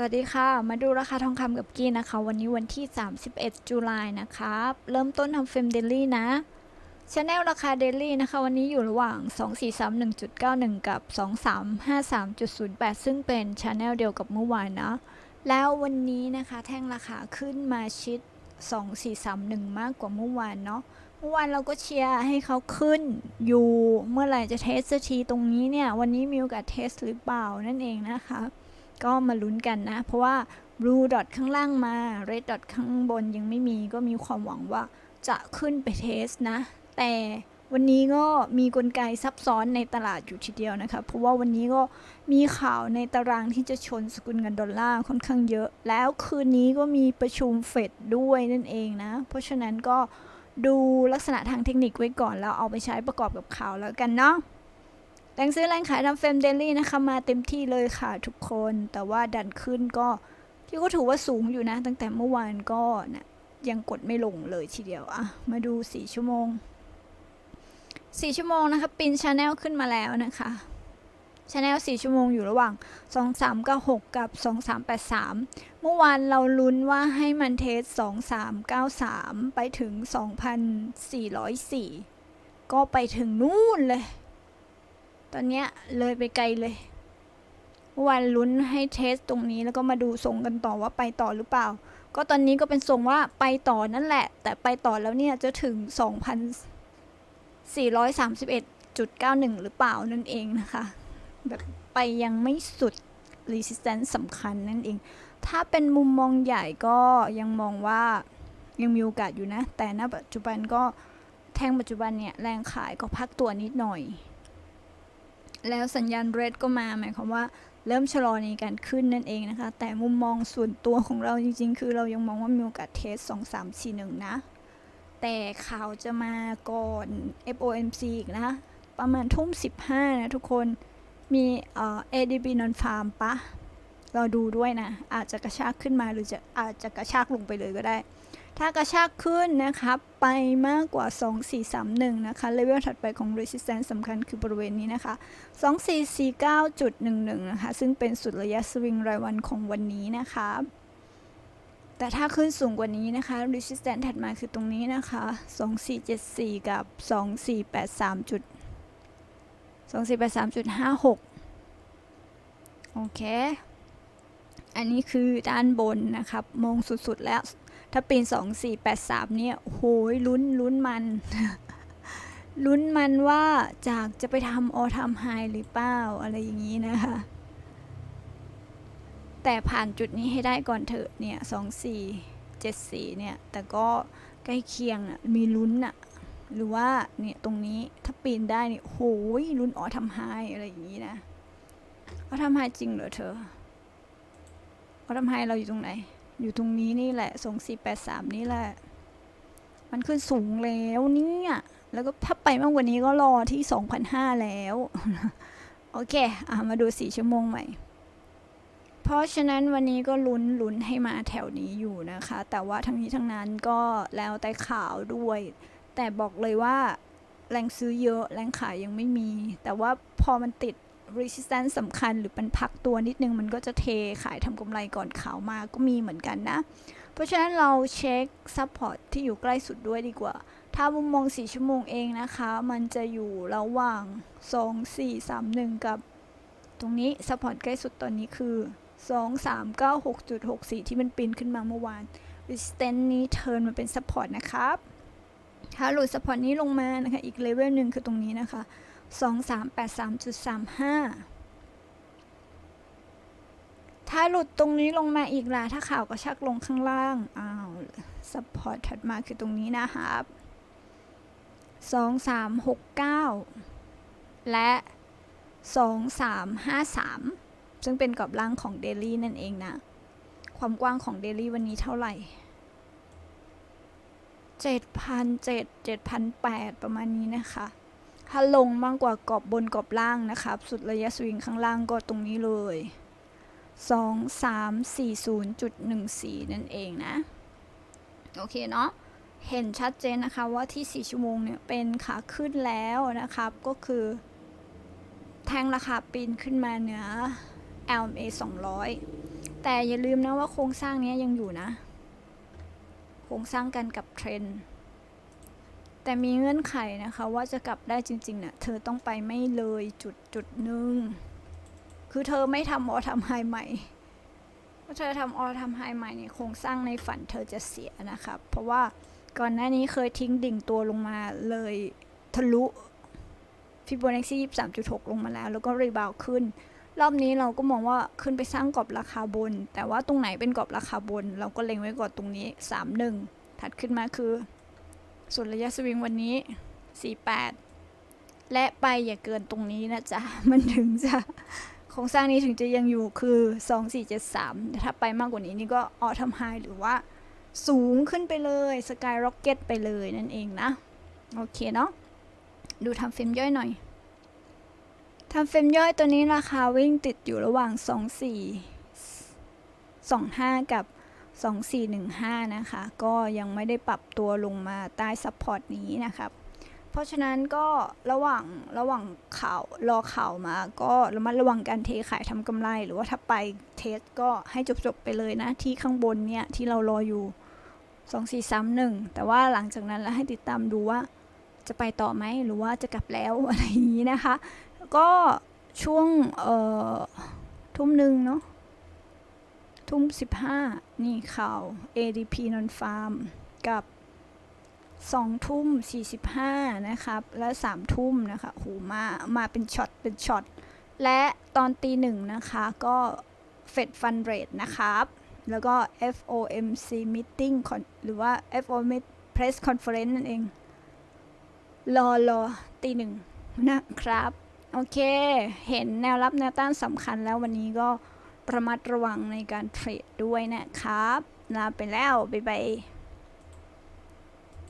สวัสดีค่ะ มาดูราคาทองคำกับกี้นะคะ วันนี้วันที่ 31 จุลายนะครับ เริ่มต้นทำเฟรมเดลี่นะชาแนลราคาเดลี่นะคะ วันนี้อยู่ระหว่าง 2431.91 กับ 2353.08 ซึ่งเป็นชาแนลเดียวกับเมื่อวานนะ แล้ววันนี้นะคะแท่งราคาขึ้นมาชิด 2431 มากกว่าเมื่อวานเนาะเมื่อวานเราก็เชียร์ให้เขาขึ้นอยู่เมื่อไหร่จะเทสทีตรงนี้เนี่ย วันนี้มีโอกาสเทสหรือเปล่านั่นเองนะคะ ก็มาลุ้นกันนะ เพราะว่า blue dot ข้างล่างมา red dot ข้างบนยังไม่มีก็มีความหวังว่าจะขึ้นไปเทสนะ แต่วันนี้ก็มีกลไกซับซ้อนในตลาดอยู่ทีเดียวนะคะ เพราะว่าวันนี้ก็มีข่าวในตารางที่จะชนสกุลเงินดอลลาร์ค่อนข้างเยอะ แล้วคืนนี้ก็มีประชุมเฟดด้วยนั่นเองนะ เพราะฉะนั้นก็ดูลักษณะทางเทคนิคไว้ก่อนแล้วเอาไปใช้ประกอบกับข่าวแล้วกันเนาะ แรงซื้อแรงขายทำเฟรมเดลี่นะคะมาเต็มที่เลยค่ะทุกคน แต่ว่าดันขึ้นก็ที่ก็ถือว่าสูงอยู่นะ ตั้งแต่เมื่อวานก็นะยังกดไม่ลงเลยทีเดียวอะมาดู 4 ชั่วโมง 4 ชั่วโมงนะคะปินชาแนลขึ้นมาแล้วนะคะชาแนล4ชั่วโมงอยู่ระหว่าง 2396 กับ 2383 เมื่อวานเราลุ้นว่าให้มันเทส 2393 ไปถึง 2404 ก็ไปถึงนู่นเลย ตอนเนี้ยเลยไปไกลเลย วันลุ้นให้เทสตรงนี้แล้วก็มาดูส่งกันต่อว่าไปต่อหรือเปล่า ก็ตอนนี้ก็เป็นส่งว่าไปต่อนั่นแหละ แต่ไปต่อแล้วเนี่ยจะถึง 2,431.91 หรือเปล่านั่นเองนะคะ แบบไปยังไม่สุด resistance สำคัญนั่นเอง ถ้าเป็นมุมมองใหญ่ก็ยังมองว่ายังมีโอกาสอยู่นะ แต่ณปัจจุบันก็แท่งปัจจุบันเนี่ย แรงขายก็พักตัวนิดหน่อย แล้วสัญญาณเรดก็มาหมายความว่าเริ่มชะลอในการขึ้นนั่นเองนะคะ แต่มุมมองส่วนตัวของเราจริง ๆ คือเรายังมองว่ามีโอกาสเทส 2 3 4 1 นะ แต่ข่าวจะมาก่อน FOMC อีกนะประมาณทุ่ม 15 นะทุกคนมีเอ่อ ADB non farm ปะรอดูด้วยนะ อาจจะกระชากขึ้นมาหรือจะอาจจะกระชากลงไปเลยก็ได้ ถ้ากระชากขึ้นนะคะไปมากกว่า 2431 นะคะเลเวลถัดไปของ resistance สำคัญคือบริเวณนี้นะคะ 2449.11 นะคะ ซึ่งเป็นสุดระยะสวิงรายวันของวันนี้นะคะ แต่ถ้าขึ้นสูงกว่านี้นะคะ resistance ถัดมาคือตรงนี้นะคะ 2474 กับ 2483จุด2483.56 โอเค อันนี้คือด้านบนนะครับ มองสุดๆแล้ว ถ้าปีนสองสี่แปดสามเนี่ยโหยลุ้นลุ้นมันลุ้นมันว่าจากจะไปทำออทำไฮหรือเปล่าอะไรอย่างนี้นะคะ แต่ผ่านจุดนี้ให้ได้ก่อนเถอะเนี่ยสองสี่เจ็ดสี่เนี่ย แต่ก็ใกล้เคียงอะมีลุ้นอะหรือว่าเนี่ยตรงนี้ถ้าปีนได้เนี่ยโหยลุ้นออทำไฮอะไรอย่างนี้นะออทำไฮจริงเหรอเธอออทำไฮเราอยู่ตรงไหน อยู่ตรงนี้นี่แหละสองสี่แปดสามนี่แหละ มันขึ้นสูงแล้วเนี่ย แล้วก็ถ้าไปมากกว่านี้ก็รอที่สองพันห้าแล้ว โอเค อะ มาดูสี่ชั่วโมงใหม่ เพราะฉะนั้นวันนี้ก็ลุ้นลุ้นให้มาแถวนี้อยู่นะคะ แต่ว่าทั้งนี้ทั้งนั้นก็แล้วแต่ข่าวด้วย แต่บอกเลยว่าแรงซื้อเยอะ แรงขายยังไม่มี แต่ว่าพอมันติด resistance สำคัญหรือมันพักตัวนิดนึงมันก็จะเทขายทำกำไรก่อนขาวมาก็มีเหมือนกันนะ เพราะฉะนั้นเราเช็ค support ที่อยู่ใกล้สุดด้วยดีกว่า ถ้ามุมมอง 4 ชั่วโมงเองนะคะ มันจะอยู่ระหว่าง 2 4 3 1 กับ ตรงนี้ support ใกล้สุดตอนนี้คือ 2 3 9 6 6 4 ที่มันปีนขึ้นมาเมื่อวาน resistance นี้ turn มาเป็น support นะครับถ้าหลุด support นี้ลงมานะคะ อีกเลเวลหนึ่งคือตรงนี้นะคะ 2383.35 ถ้าหลุดตรงนี้ลงมาอีกล่ะ ถ้าข่าวก็ชักลงข้างล่าง อ้าวซัพพอร์ตถัดมาคือตรงนี้นะครับ2369 และ 2353 ซึ่งเป็นกรอบล่างของเดลี่นั่นเองนะ ความกว้างของเดลี่วันนี้เท่าไหร่7,700 7,800ประมาณนี้นะคะ ถ้าลงมากกว่ากรอบบนกรอบล่างนะครับ สุดระยะสวิงข้างล่างก็ตรงนี้เลย 2340.14 นั่นเองนะ โอเคเนาะเห็นชัดเจนนะคะว่าที่ 4 ชั่วโมงเนี่ยเป็นขาขึ้นแล้วนะครับ ก็คือ แทงราคาปีนขึ้นมาเหนือ LMA 200 แต่อย่าลืมนะว่าโครงสร้างนี้ยยังอยู่นะ โครงสร้างกันกับเทรนด์ แต่มีเงื่อนไขนะคะว่าจะกลับได้จริงๆเนี่ยเธอต้องไปไม่เลยจุดจุดหนึ่งคือเธอไม่ทำออทำไฮใหม่ถ้าเธอทำออทำไฮใหม่เนี่ยโครงสร้างในฝันเธอจะเสียนะครับเพราะว่าก่อนหน้านี้เคยทิ้งดิ่งตัวลงมาเลยทะลุฟิโบนัชชี23.6ลงมาแล้ว แล้วก็รีบาวขึ้น รอบนี้เราก็มองว่าขึ้นไปสร้างกรอบราคาบน แต่ว่าตรงไหนเป็นกรอบราคาบน เราก็เล็งไว้ก่อนตรงนี้31ถัดขึ้นมาคือ ส่วนระยะสวิงวันนี้ 48 และไปอย่าเกินตรงนี้นะจ๊ะ มันถึงจะโครงสร้างนี้ถึงจะยังอยู่คือ 2473แต่ถ้าไปมากกว่านี้นี่ก็ออทำไฮหรือว่าสูงขึ้นไปเลยสกายร็อกเก็ตไปเลยนั่นเองนะ โอเคเนาะดูทำเฟรมย่อยหน่อยทำเฟรมย่อยตัวนี้ราคาวิ่งติดอยู่ระหว่าง 24 25 กับ 2415 นะคะ ก็ยังไม่ได้ปรับตัวลงมาใต้ซัพพอร์ตนี้นะครับ เพราะฉะนั้นก็ระหว่างระหว่างข่าวรอข่าวมา ก็ระมัดระวังการเทขายทำกำไรหรือว่าถ้าไปเทสก็ให้จบๆไปเลยนะ ที่ข้างบนเนี่ย ที่เรารออยู่ 2431 แต่ว่าหลังจากนั้นแล้วให้ติดตามดูว่าจะไปต่อไหมหรือว่าจะกลับแล้วอะไรอย่างนี้นะคะ ก็ช่วงเอ่อทุ่มหนึ่งเนาะ ทุ่มสิบห้านี่ข่าว ADP non farm กับสองทุ่มสี่สิบห้านะครับ และสามทุ่มนะคะโหมา มาเป็นช็อต เป็นช็อต และตอนตีหนึ่งนะคะก็ Fed Fund Rate นะครับ แล้วก็ FOMC Meeting หรือว่า FOMC Press Conference นั่นเอง รอรอตีหนึ่งนะครับ โอเค เห็นแนวรับแนวต้านสำคัญแล้ววันนี้ก็ ระมัดระวังในการเทรดด้วยนะครับลาไปแล้ว บ๊ายบาย